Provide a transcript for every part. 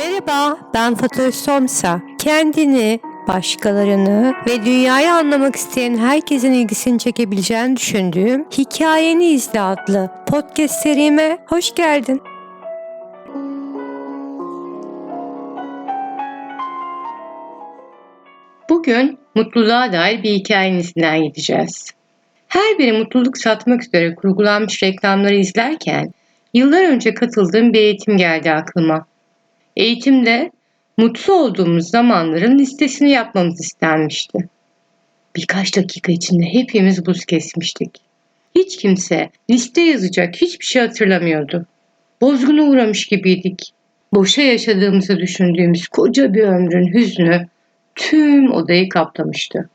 Merhaba, ben Fatoş Somsa. Kendini, başkalarını ve dünyayı anlamak isteyen herkesin ilgisini çekebileceğini düşündüğüm Hikayeni İzle adlı podcast serime hoş geldin. Bugün mutluluğa dair bir hikayenizden gideceğiz. Her biri mutluluk satmak üzere kurgulanmış reklamları izlerken yıllar önce katıldığım bir eğitim geldi aklıma. Eğitimde mutlu olduğumuz zamanların listesini yapmamız istenmişti. Birkaç dakika içinde hepimiz buz kesmiştik. Hiç kimse liste yazacak hiçbir şey hatırlamıyordu. Bozguna uğramış gibiydik. Boşa yaşadığımızı düşündüğümüz koca bir ömrün hüznü tüm odayı kaplamıştı.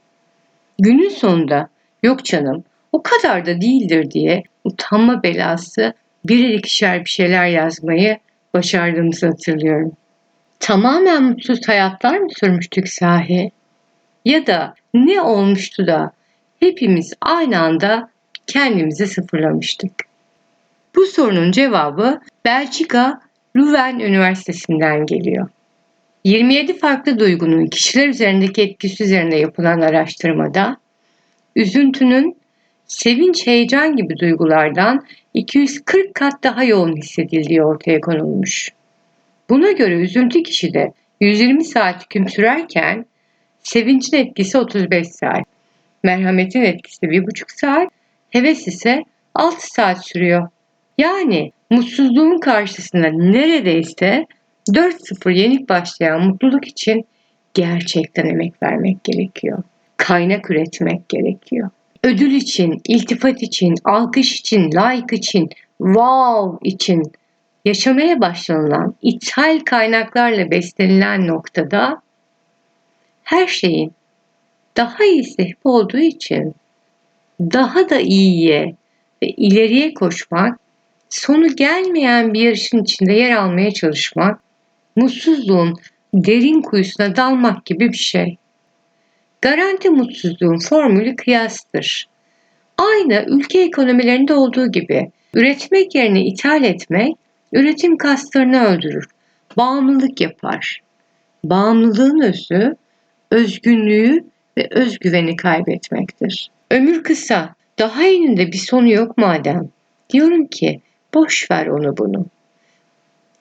Günün sonunda yok canım o kadar da değildir diye utanma belası birer ikişer bir şeyler yazmayı başardığımızı hatırlıyorum. Tamamen mutsuz hayatlar mı sürmüştük sahi? Ya da ne olmuştu da hepimiz aynı anda kendimizi sıfırlamıştık? Bu sorunun cevabı Belçika Leuven Üniversitesi'nden geliyor. 27 farklı duygunun kişiler üzerindeki etkisi üzerinde yapılan araştırmada üzüntünün sevinç, heyecan gibi duygulardan 240 kat daha yoğun hissedildiği ortaya konulmuş. Buna göre üzüntü kişide 120 saat hüküm sürerken sevincin etkisi 35 saat, merhametin etkisi 1,5 saat, heves ise 6 saat sürüyor. Yani mutsuzluğun karşısında neredeyse 4-0 yenik başlayan mutluluk için gerçekten emek vermek gerekiyor. Kaynak üretmek gerekiyor. Ödül için, iltifat için, alkış için, like için, wow için yaşamaya başlanılan ithal kaynaklarla beslenilen noktada her şeyin daha iyisi hep olduğu için daha da iyiye ve ileriye koşmak, sonu gelmeyen bir yarışın içinde yer almaya çalışmak mutsuzluğun derin kuyusuna dalmak gibi bir şey. Garanti mutsuzluğun formülü kıyastır. Aynı ülke ekonomilerinde olduğu gibi üretmek yerine ithal etmek üretim kaslarını öldürür. Bağımlılık yapar. Bağımlılığın özü özgünlüğü ve özgüveni kaybetmektir. Ömür kısa, daha eninde bir sonu yok madem. Diyorum ki boş ver onu bunu.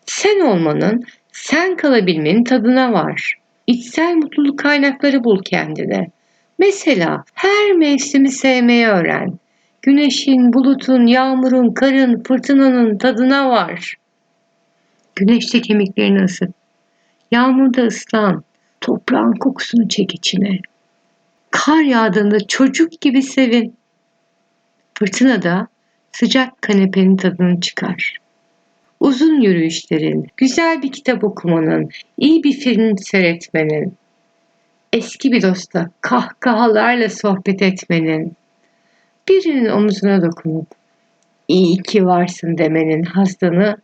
Sen olmanın sen kalabilmenin tadına var. İçsel mutluluk kaynakları bul kendine. Mesela her mevsimi sevmeyi öğren. Güneşin, bulutun, yağmurun, karın, fırtınanın tadına var. Güneşte kemiklerini ısıt. Yağmurda ıslan. Toprağın kokusunu çek içine. Kar yağdığında çocuk gibi sevin. Fırtınada sıcak kanepenin tadını çıkar uzun yürüyüşlerin, güzel bir kitap okumanın, iyi bir film seyretmenin, eski bir dosta kahkahalarla sohbet etmenin, birinin omuzuna dokunup iyi ki varsın demenin hazdını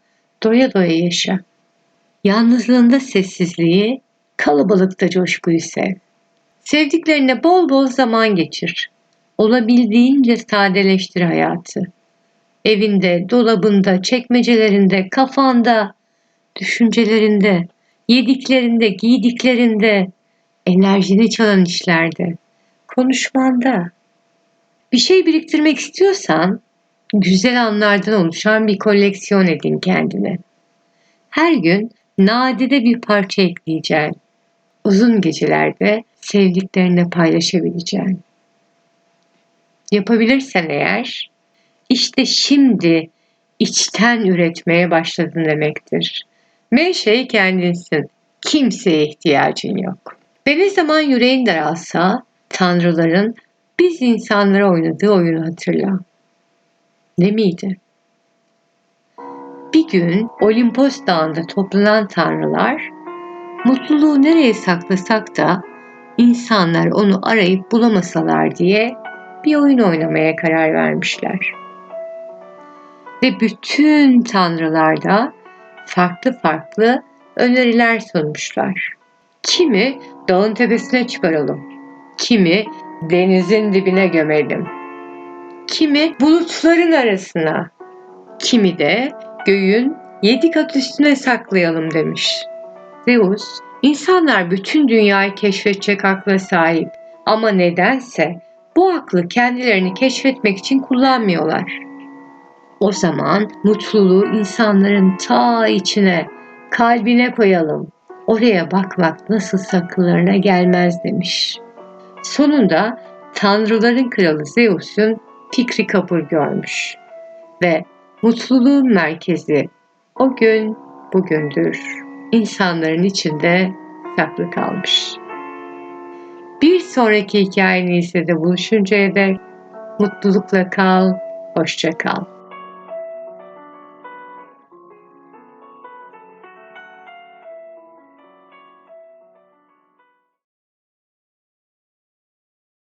doya doya yaşa. Yalnızlığında sessizliği, kalabalıkta coşkuyu sev. Sevdiklerine bol bol zaman geçir. Olabildiğince sadeleştir hayatı. Evinde, dolabında, çekmecelerinde, kafanda, düşüncelerinde, yediklerinde, giydiklerinde, enerjini çalan işlerde, konuşmanda. Bir şey biriktirmek istiyorsan güzel anlardan oluşan bir koleksiyon edin kendine. Her gün nadide bir parça ekleyeceksin. Uzun gecelerde sevdiklerine paylaşabileceğin. Yapabilirsen eğer işte şimdi içten üretmeye başladın demektir. Menşei kendinsin. Kimseye ihtiyacın yok. Ve ne zaman yüreğin daralsa tanrıların biz insanlara oynadığı oyunu hatırla. Ne miydi? Bir gün Olimpos Dağı'nda toplanan tanrılar mutluluğu nereye saklasak da insanlar onu arayıp bulamasalar diye bir oyun oynamaya karar vermişler ve bütün tanrılarda farklı farklı öneriler sunmuşlar. Kimi dağın tepesine çıkaralım, kimi denizin dibine gömelim, kimi bulutların arasına, kimi de göğün yedi kat üstüne saklayalım demiş. Zeus, insanlar bütün dünyayı keşfedecek akla sahip ama nedense bu aklı kendilerini keşfetmek için kullanmıyorlar. O zaman mutluluğu insanların ta içine, kalbine koyalım. Oraya bakmak nasıl akıllarına gelmez demiş. Sonunda tanrıların kralı Zeus'un fikri kabul görmüş ve mutluluğun merkezi o gün bugündür. İnsanların içinde saklı kalmış. Bir sonraki hikayenizde de buluşuncaya dek mutlulukla kal, hoşça kal.